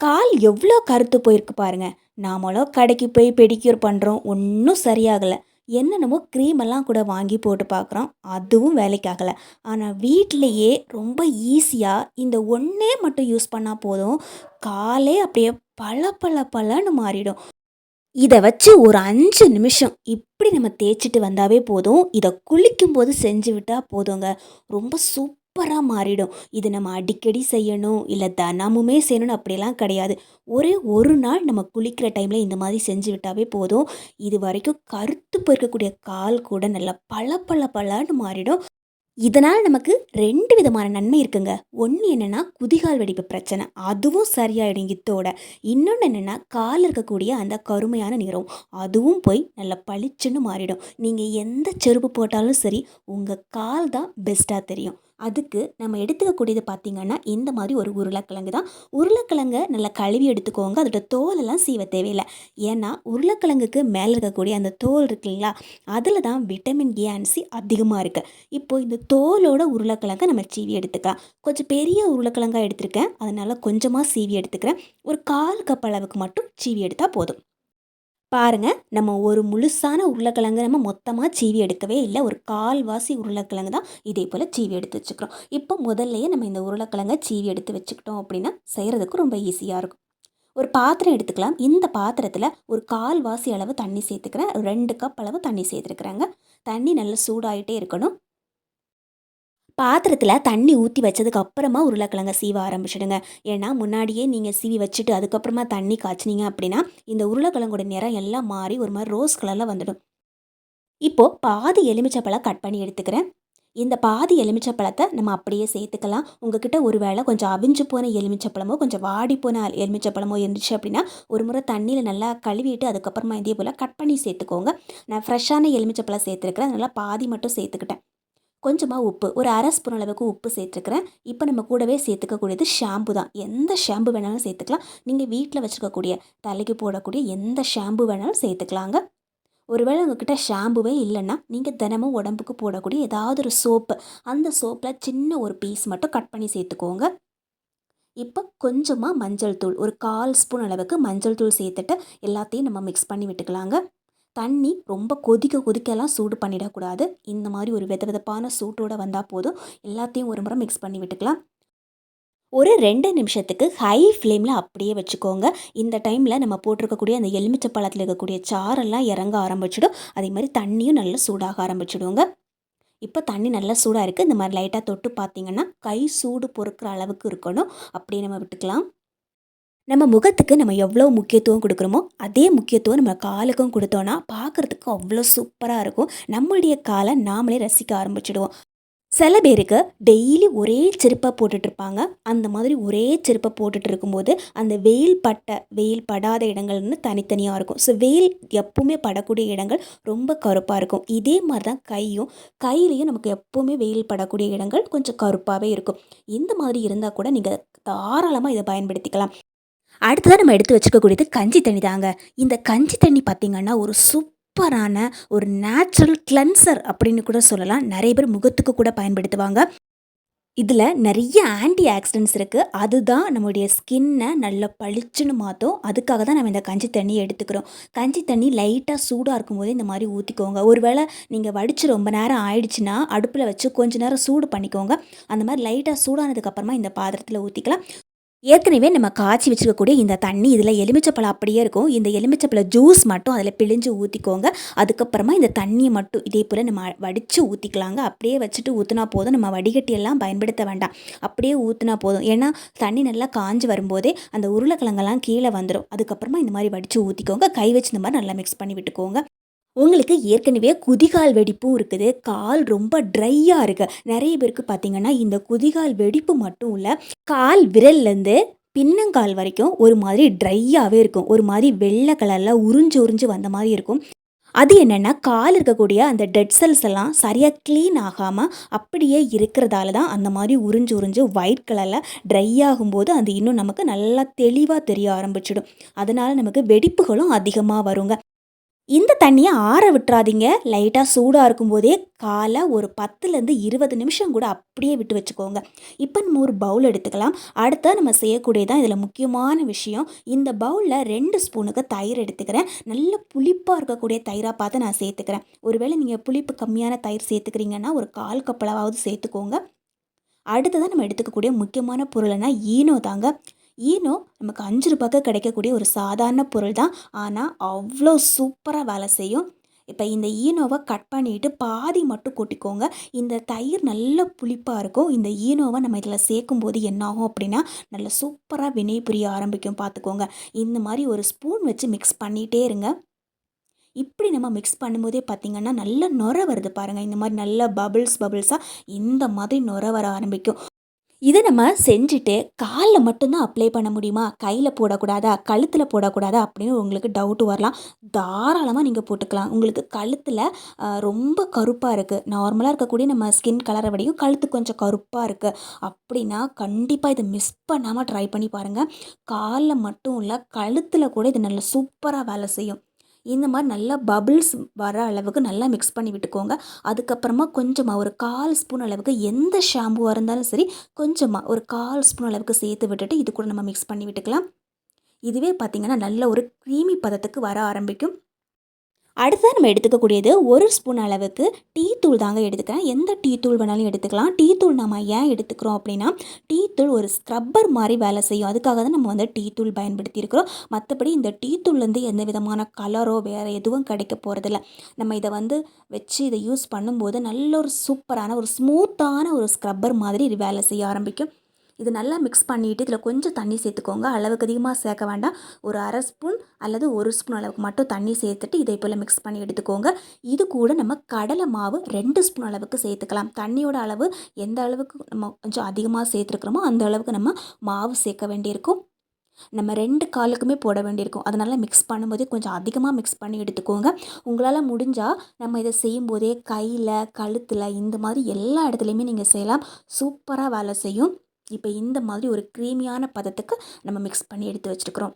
கால் எவ்வளோ கருத்து போயிருக்கு பாருங்க. நாமளும் கடைக்கு போய் பெடிக்யூர் பண்ணுறோம் ஒன்றும் சரியாகலை. என்னென்னமோ க்ரீமெல்லாம் கூட வாங்கி போட்டு பார்க்குறோம் அதுவும் வேலைக்காகலை. ஆனால் வீட்டிலையே ரொம்ப ஈஸியாக இந்த ஒன்றே மட்டும் யூஸ் பண்ணால் போதும் காலே அப்படியே பல பல பலன்னு மாறிடும். இதை வச்சு ஒரு அஞ்சு நிமிஷம் இப்படி நம்ம தேய்ச்சிட்டு வந்தாவே போதும் இதை குளிக்கும்போது செஞ்சு விட்டால் போதுங்க. ரொம்ப சூப்பராக மாறிடும். இது நம்ம அடிக்கடி செய்யணும் இல்லை தினமுமே செய்யணும்னு அப்படியெல்லாம் கிடையாது. ஒரே ஒரு நாள் நம்ம குளிக்கிற டைமில் இந்த மாதிரி செஞ்சு விட்டாவே போதும். இது வரைக்கும் கருத்து போயிருக்கக்கூடிய கால் கூட நல்லா பல பல பலன்னு மாறிடும். இதனால் நமக்கு ரெண்டு விதமான நன்மை இருக்குங்க. ஒன்று என்னென்னா குதிகால் வெடிப்பு பிரச்சனை. அதுவும் சரியாயிடும் இத்தோட. இன்னொன்று என்னென்னா கால் இருக்கக்கூடிய அந்த கருமையான நிறம். அதுவும் போய் நல்லா பளிச்சுன்னு மாறிடும். நீங்கள் எந்த செருப்பு போட்டாலும் சரி உங்கள் கால் தான் பெஸ்ட்டாக தெரியும். அதுக்கு நம்ம எடுத்துக்கக்கூடியது பார்த்திங்கன்னா இந்த மாதிரி ஒரு உருளைக்கிழங்கு தான். உருளைக்கிழங்கை நல்லா கழுவி எடுத்துக்கோங்க. அதோட தோலெல்லாம் சீவ தேவையில்லை. ஏன்னா உருளைக்கிழங்குக்கு மேலே இருக்கக்கூடிய அந்த தோல் இருக்கு இல்லைங்களா அதில் தான் விட்டமின் ஏ அண்ட் சி அதிகமாக இருக்குது இப்போது இந்த தோலோட உருளைக்கிழங்கை நம்ம சீவி எடுத்துக்கலாம். கொஞ்சம் பெரிய உருளைக்கிழங்காக எடுத்திருக்கேன். அதனால் கொஞ்சமாக சீவி எடுத்துக்கிறேன். ஒரு கால் கப் அளவுக்கு மட்டும் சீவி எடுத்தால் போதும். பாருங்கள் நம்ம ஒரு முழுசான உருளைக்கிழங்கு நம்ம மொத்தமாக சீவி எடுக்கவே இல்லை. ஒரு கால்வாசி உருளைக்கிழங்கு தான் இதே போல் சீவி எடுத்து வச்சுக்கிறோம். இப்போ முதல்லையே நம்ம இந்த உருளைக்கிழங்கை சீவி எடுத்து வச்சுக்கிட்டோம் அப்படின்னா செய்கிறதுக்கு ரொம்ப ஈஸியாக இருக்கும். ஒரு பாத்திரம் எடுத்துக்கலாம். இந்த பாத்திரத்தில் ஒரு கால்வாசி அளவு தண்ணி சேர்த்துக்கிறேன். ரெண்டு கப் அளவு தண்ணி சேர்த்துருக்குறாங்க. தண்ணி நல்லா சூடாகிட்டே இருக்கணும். பாத்திரத்தில் தண்ணி ஊற்றி வச்சதுக்கு அப்புறமா உருளைக்கிழங்க சீவ ஆரம்பிச்சிடுங்க. ஏன்னா முன்னாடியே நீங்கள் சீவி வச்சுட்டு அதுக்கப்புறமா தண்ணி காய்ச்சினீங்க அப்படின்னா இந்த உருளைக்கிழங்கோட நிறம் எல்லாம் மாறி ஒரு மாதிரி ரோஸ் கலரில் வந்துடும். இப்போது பாதி எலுமிச்சப்பழம் கட் பண்ணி எடுத்துக்கிறேன். இந்த பாதி எலுமிச்சப்பழத்தை நம்ம அப்படியே சேர்த்துக்கலாம். உங்ககிட்ட ஒரு வேளை கொஞ்சம் அவிஞ்சு போன எலுமிச்சப்பழமோ கொஞ்சம் வாடி போன எலுமிச்சப்பழமோ இருந்துச்சு அப்படின்னா ஒரு முறை தண்ணியில் நல்லா கழுவிட்டு அதுக்கப்புறமா இதே போல் கட் பண்ணி சேர்த்துக்கோங்க. நான் ஃப்ரெஷ்ஷான எலுமிச்சப்பழம் சேர்த்துருக்கிறேன். நல்லா பாதி மட்டும் சேர்த்துக்கிட்டேன். கொஞ்சமாக உப்பு ஒரு அரை ஸ்பூன் அளவுக்கு உப்பு சேர்த்துக்கிறேன். இப்போ நம்ம கூடவே சேர்த்துக்கக்கூடியது ஷாம்பு தான். எந்த ஷாம்பு வேணாலும் சேர்த்துக்கலாம். நீங்கள் வீட்டில் வச்சுருக்கக்கூடிய தலைக்கு போடக்கூடிய எந்த ஷாம்பு வேணாலும் சேர்த்துக்கலாங்க. ஒருவேளை உங்ககிட்ட ஷாம்புவே இல்லைன்னா நீங்கள் தினமும் உடம்புக்கு போடக்கூடிய ஏதாவது ஒரு சோப்பு அந்த சோப்பில் சின்ன ஒரு பீஸ் மட்டும் கட் பண்ணி சேர்த்துக்கோங்க. இப்போ கொஞ்சமாக மஞ்சள் தூள் ஒரு கால் ஸ்பூன் அளவுக்கு மஞ்சள் தூள் சேர்த்துட்டு எல்லாத்தையும் நம்ம மிக்ஸ் பண்ணி விட்டுக்கலாங்க. தண்ணி ரொம்ப கொதிக்க கொதிக்கலாம் சூடு பண்ணிடக்கூடாது. இந்த மாதிரி ஒரு வித விதப்பான சூட்டோடு வந்தால் போதும். எல்லாத்தையும் ஒரு முறை மிக்ஸ் பண்ணி விட்டுக்கலாம். ஒரு ரெண்டு நிமிஷத்துக்கு ஹை ஃப்ளேமில் அப்படியே வச்சுக்கோங்க. இந்த டைமில் நம்ம போட்டிருக்கக்கூடிய அந்த எலுமிச்சை பழத்தில் இருக்கக்கூடிய சாரெல்லாம் இறங்க ஆரம்பிச்சிடும். அதே மாதிரி தண்ணியும் நல்லா சூடாக ஆரம்பிச்சிடுவோங்க இப்போ தண்ணி நல்லா சூடாக இருக்குது இந்த மாதிரி லைட்டாக தொட்டு பார்த்தீங்கன்னா கை சூடு பொறுக்கிற அளவுக்கு இருக்கணும். அப்படியே நம்ம விட்டுக்கலாம். நம்ம முகத்துக்கு நம்ம எவ்வளோ முக்கியத்துவம் கொடுக்குறோமோ அதே முக்கியத்துவம் நம்ம காலுக்கும் கொடுத்தோன்னா பார்க்குறதுக்கு அவ்வளோ சூப்பராக இருக்கும். நம்மளுடைய காலை நாமளே ரசிக்க ஆரம்பிச்சிடுவோம். சில பேருக்கு டெய்லி ஒரே செருப்பாக போட்டுட்ருப்பாங்க அந்த மாதிரி ஒரே செருப்பை போட்டுட்டு இருக்கும்போது அந்த வெயில் பட்ட வெயில் படாத இடங்கள்னு தனித்தனியாக இருக்கும். ஸோ வெயில் எப்பவுமே படக்கூடிய இடங்கள் ரொம்ப கருப்பாக இருக்கும். இதே மாதிரி தான் கையும் கையிலையும் நமக்கு எப்போவுமே வெயில் படக்கூடிய இடங்கள் கொஞ்சம் கருப்பாகவே இருக்கும். இந்த மாதிரி இருந்தால் கூட நீங்கள் தாராளமாக இதை பயன்படுத்திக்கலாம். அடுத்ததாக நம்ம எடுத்து வச்சுக்கக்கூடியது கஞ்சி தண்ணி தாங்க. இந்த கஞ்சி தண்ணி பார்த்திங்கன்னா ஒரு சூப்பரான ஒரு நேச்சுரல் கிளன்சர் அப்படின்னு கூட சொல்லலாம். நிறைய பேர் முகத்துக்கு கூட பயன்படுத்துவாங்க. இதில் நிறைய ஆன்டி ஆக்சிடென்ட்ஸ் இருக்குது அதுதான் நம்முடைய ஸ்கின்னை நல்லா பளிச்சுன்னு மாற்றும் அதுக்காக தான் நம்ம இந்த கஞ்சி தண்ணி எடுத்துக்கிறோம். கஞ்சி தண்ணி லைட்டாக சூடாக இருக்கும்போதே இந்த மாதிரி ஊற்றிக்கோங்க ஒருவேளை நீங்கள் வடித்து ரொம்ப நேரம் ஆயிடுச்சுன்னா அடுப்பில் வச்சு கொஞ்ச நேரம் சூடு பண்ணிக்கோங்க. அந்த மாதிரி லைட்டாக சூடானதுக்கப்புறமா இந்த பாத்திரத்தில் ஊற்றிக்கலாம் ஏற்கனவே நம்ம காய்ச்சி வச்சுருக்கக்கூடிய இந்த தண்ணி இதில் எலுமிச்சப்பழம் அப்படியே இருக்கும். இந்த எலுமிச்சப்பழம் ஜூஸ் மட்டும் அதில் பிழிஞ்சு ஊற்றிக்கோங்க அதுக்கப்புறமா இந்த தண்ணியை மட்டும் இதே போல் நம்ம வடித்து ஊற்றிக்கலாங்க அப்படியே வச்சுட்டு ஊற்றினா போதும். நம்ம வடிகட்டியெல்லாம் பயன்படுத்த வேண்டாம். அப்படியே ஊற்றினா போதும். ஏன்னா தண்ணி நல்லா காஞ்சி வரும்போதே அந்த உருளைக்கிழங்கெல்லாம் கீழே வந்துடும் அதுக்கப்புறமா இந்த மாதிரி வடித்து ஊற்றிக்கோங்க கை வச்சு இந்த மாதிரி நல்லா மிக்ஸ் பண்ணி விட்டுக்கோங்க. உங்களுக்கு ஏற்கனவே குதிகால் வெடிப்பும் இருக்குது. கால் ரொம்ப ட்ரையாக இருக்குது நிறைய பேருக்கு பார்த்தீங்கன்னா இந்த குதிகால் வெடிப்பு மட்டும் இல்லை கால் விரல்லேருந்து பின்னங்கால் வரைக்கும் ஒரு மாதிரி ட்ரையாகவே இருக்கும். ஒரு மாதிரி வெள்ளை கலரில் உறிஞ்சு உறிஞ்சு வந்த மாதிரி இருக்கும். அது என்னென்னா கால் இருக்கக்கூடிய அந்த டெட் செல்ஸ் எல்லாம் சரியாக க்ளீன் ஆகாமல் அப்படியே இருக்கிறதால தான் அந்த மாதிரி உறிஞ்சு உறிஞ்சு ஒயிட் கலரில் ட்ரை ஆகும்போது அது இன்னும் நமக்கு நல்லா தெளிவாக தெரிய ஆரம்பிச்சிடும். அதனால் நமக்கு வெடிப்புகளும் அதிகமாக வருங்க. இந்த தண்ணியை ஆற விட்டுறாதீங்க. லைட்டாக சூடாக இருக்கும்போதே காலை ஒரு பத்துலேருந்து இருபது நிமிஷம் கூட அப்படியே விட்டு வச்சுக்கோங்க. இப்போ நம்ம ஒரு பவுல் எடுத்துக்கலாம். அடுத்த நம்ம செய்யக்கூடியதான் இதில் முக்கியமான விஷயம். இந்த பவுலில் ரெண்டு ஸ்பூனுக்கு தயிர் எடுத்துக்கிறேன். நல்ல புளிப்பாக இருக்கக்கூடிய தயிராக பார்த்து நான் சேர்த்துக்கிறேன். ஒருவேளை நீங்கள் புளிப்பு கம்மியான தயிர் சேர்த்துக்கிறீங்கன்னா ஒரு கால் கப்பளவாவது சேர்த்துக்கோங்க. அடுத்ததான் நம்ம எடுத்துக்கக்கூடிய முக்கியமான பொருள்னா ஈனோ தாங்க. ஈனோ நமக்கு அஞ்சு ரூபாய்க்கு கிடைக்கக்கூடிய ஒரு சாதாரண பொருள் தான். ஆனால் அவ்வளோ சூப்பராக வேலை செய்யும். இப்போ இந்த ஈனோவை கட் பண்ணிவிட்டு பாதி மட்டும் கொட்டிக்கோங்க. இந்த தயிர் நல்ல புளிப்பாக இருக்கும். இந்த ஈனோவை நம்ம இதில் சேர்க்கும் போது என்னாகும் அப்படின்னா நல்ல சூப்பராக வினை புரிய ஆரம்பிக்கும். பார்த்துக்கோங்க இந்த மாதிரி ஒரு ஸ்பூன் வச்சு மிக்ஸ் பண்ணிகிட்டே இருங்க. இப்படி நம்ம மிக்ஸ் பண்ணும்போதே பார்த்திங்கன்னா நல்ல நுர வருது பாருங்கள் இந்த மாதிரி நல்ல பபிள்ஸ் பபிள்ஸாக இந்த மாதிரி நுர வர ஆரம்பிக்கும். இதை நம்ம செஞ்சுட்டு காலில் மட்டும்தான் அப்ளை பண்ண முடியுமா? கையில் போடக்கூடாதா? கழுத்தில் போடக்கூடாதா? அப்படின்னு உங்களுக்கு டவுட்டு வரலாம். தாராளமாக நீங்கள் போட்டுக்கலாம். உங்களுக்கு கழுத்தில் ரொம்ப கருப்பாக இருக்குது நார்மலாக இருக்கக்கூடிய நம்ம ஸ்கின் கலரை விடையும் கழுத்து கொஞ்சம் கருப்பாக இருக்குது அப்படின்னா கண்டிப்பாக இதை மிஸ் பண்ணாமல் ட்ரை பண்ணி பாருங்கள் காலில் மட்டும் இல்லை கழுத்தில் கூட இது நல்ல சூப்பராக வேலை செய்யும். இந்த மாதிரி நல்லா பபிள்ஸ் வர அளவுக்கு நல்லா மிக்ஸ் பண்ணி விட்டுக்கோங்க. அதுக்கப்புறமா கொஞ்சமாக ஒரு கால் ஸ்பூன் அளவுக்கு எந்த ஷாம்புவாக இருந்தாலும் சரி கொஞ்சமாக ஒரு கால் ஸ்பூன் அளவுக்கு சேர்த்து விட்டுட்டு இது கூட நம்ம மிக்ஸ் பண்ணி விட்டுக்கலாம். இதுவே பார்த்திங்கன்னா நல்ல ஒரு க்ரீமி பதத்துக்கு வர ஆரம்பிக்கும். அடுத்ததாக நம்ம எடுத்துக்கக்கூடியது ஒரு ஸ்பூன் அளவுக்கு டீ தூள் தாங்க எடுத்துக்கிறேன். எந்த டீ தூள் வேணாலும் எடுத்துக்கலாம். டீ தூள் நம்ம ஏன் எடுத்துக்கிறோம் அப்படின்னா டீ தூள் ஒரு ஸ்க்ரப்பர் மாதிரி வேலை செய்யும். அதுக்காக தான் நம்ம வந்து டீ தூள் பயன்படுத்தியிருக்கிறோம். மற்றபடி இந்த டீ தூள்லேருந்து எந்த விதமான கலரோ வேறு எதுவும் கிடைக்க போகிறதில்ல நம்ம இதை வந்து வச்சு இதை யூஸ் பண்ணும்போது நல்ல ஒரு சூப்பரான ஒரு ஸ்மூத்தான ஒரு ஸ்க்ரப்பர் மாதிரி இது வேலை செய்ய ஆரம்பிக்கும். இது நல்லா மிக்ஸ் பண்ணிவிட்டு இதில் கொஞ்சம் தண்ணி சேர்த்துக்கோங்க. அளவுக்கு அதிகமாக சேர்க்க வேண்டாம். ஒரு அரை ஸ்பூன் அல்லது ஒரு ஸ்பூன் அளவுக்கு மட்டும் தண்ணி சேர்த்துட்டு இதை போல் மிக்ஸ் பண்ணி எடுத்துக்கோங்க. இது கூட நம்ம கடலை மாவு ரெண்டு ஸ்பூன் அளவுக்கு சேர்த்துக்கலாம். தண்ணியோட அளவு எந்த அளவுக்கு நம்ம கொஞ்சம் அதிகமாக சேர்த்துருக்குறோமோ அந்த அளவுக்கு நம்ம மாவு சேர்க்க வேண்டியிருக்கும். நம்ம ரெண்டு காலுக்குமே போட வேண்டியிருக்கும். அதனால் மிக்ஸ் பண்ணும்போதே கொஞ்சம் அதிகமாக மிக்ஸ் பண்ணி எடுத்துக்கோங்க. உங்களால் முடிஞ்சால் நம்ம இதை செய்யும்போதே கையில் கழுத்தில் இந்த மாதிரி எல்லா இடத்துலையுமே நீங்கள் செய்யலாம். சூப்பராக வேலை செய்யும். இப்போ இந்த மாதிரி ஒரு க்ரீமியான பதத்துக்கு நம்ம மிக்ஸ் பண்ணி எடுத்து வச்சுருக்குறோம்.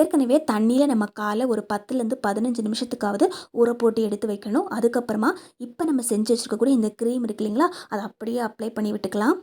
ஏற்கனவே தண்ணியில் நம்ம காலை ஒரு பத்துலேருந்து பதினஞ்சு நிமிஷத்துக்காவது ஊற போட்டு எடுத்து வைக்கணும். அதுக்கப்புறமா இப்போ நம்ம செஞ்சு வச்சுருக்கக்கூடிய இந்த க்ரீம் இருக்கு இல்லைங்களா அதை அப்படியே அப்ளை பண்ணி விட்டுக்கலாம்.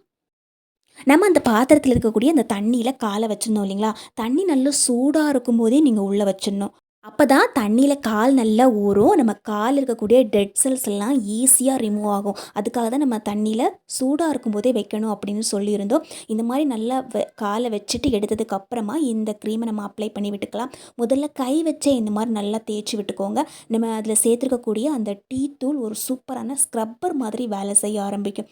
நம்ம அந்த பாத்திரத்தில் இருக்கக்கூடிய அந்த தண்ணியில் காலை வச்சுருந்தோம் இல்லைங்களா தண்ணி நல்லா சூடாக இருக்கும்போதே நீங்கள் உள்ளே வச்சிடணும். அப்போ தான் தண்ணியில் கால் நல்லா ஊறும். நம்ம கால் இருக்கக்கூடிய டெட் செல்ஸ் எல்லாம் ஈஸியாக ரிமூவ் ஆகும். அதுக்காக தான் நம்ம தண்ணியில் சூடாக இருக்கும்போதே வைக்கணும் அப்படின்னு சொல்லியிருந்தோம். இந்த மாதிரி நல்லா வெ காலை வச்சுட்டு எடுத்ததுக்கு அப்புறமா இந்த க்ரீமை நம்ம அப்ளை பண்ணி விட்டுக்கலாம். முதல்ல கை வச்சே இந்த மாதிரி நல்லா தேய்ச்சி விட்டுக்கோங்க. நம்ம அதில் சேர்த்துருக்கக்கூடிய அந்த டீ தூள் ஒரு சூப்பரான ஸ்க்ரப்பர் மாதிரி வேலை செய்ய ஆரம்பிக்கும்.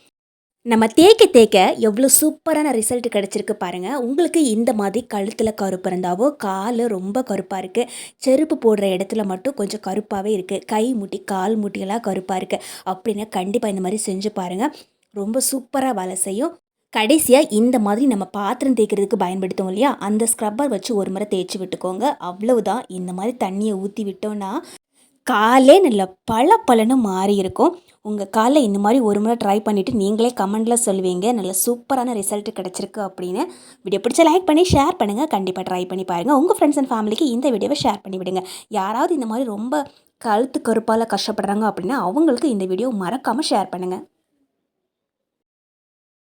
நம்ம தேய்க்க தேய்க்க எவ்வளோ சூப்பரான ரிசல்ட் கிடச்சிருக்கு பாருங்கள் உங்களுக்கு இந்த மாதிரி கழுத்தில் கருப்பு இருந்தாவோ கால் ரொம்ப கருப்பாக இருக்குது செருப்பு போடுற இடத்துல மட்டும் கொஞ்சம் கருப்பாகவே இருக்குது கை முட்டி கால் முட்டியெல்லாம் கருப்பாக இருக்குது அப்படின்னா கண்டிப்பாக இந்த மாதிரி செஞ்சு பாருங்கள் ரொம்ப சூப்பராக வேலை செய்யும். கடைசியாக இந்த மாதிரி நம்ம பாத்திரம் தேய்க்கிறதுக்கு பயன்படுத்துவோம் இல்லையா? அந்த ஸ்க்ரப்பர் வச்சு ஒரு முறை தேய்ச்சி விட்டுக்கோங்க. அவ்வளவுதான். இந்த மாதிரி தண்ணியை ஊற்றி விட்டோன்னா காலே நல்ல பல பலன்னு மாறி இருக்கும். உங்கள் காலில் இந்த மாதிரி ஒரு முறை ட்ரை பண்ணிவிட்டு நீங்களே கமெண்டில் சொல்லுவீங்க. நல்ல சூப்பரான ரிசல்ட் கிடச்சிருக்கு அப்படின்னு. வீடியோ பிடிச்ச லைக் பண்ணி ஷேர் பண்ணுங்கள் கண்டிப்பாக ட்ரை பண்ணி பாருங்கள் உங்கள் ஃப்ரெண்ட்ஸ் அண்ட் ஃபேமிலிக்கு இந்த வீடியோவை ஷேர் பண்ணி விடுங்க. யாராவது இந்த மாதிரி ரொம்ப கழுத்து கருப்பால் கஷ்டப்படுறாங்க அப்படின்னா அவங்களுக்கு இந்த வீடியோ மறக்காமல் ஷேர் பண்ணுங்கள்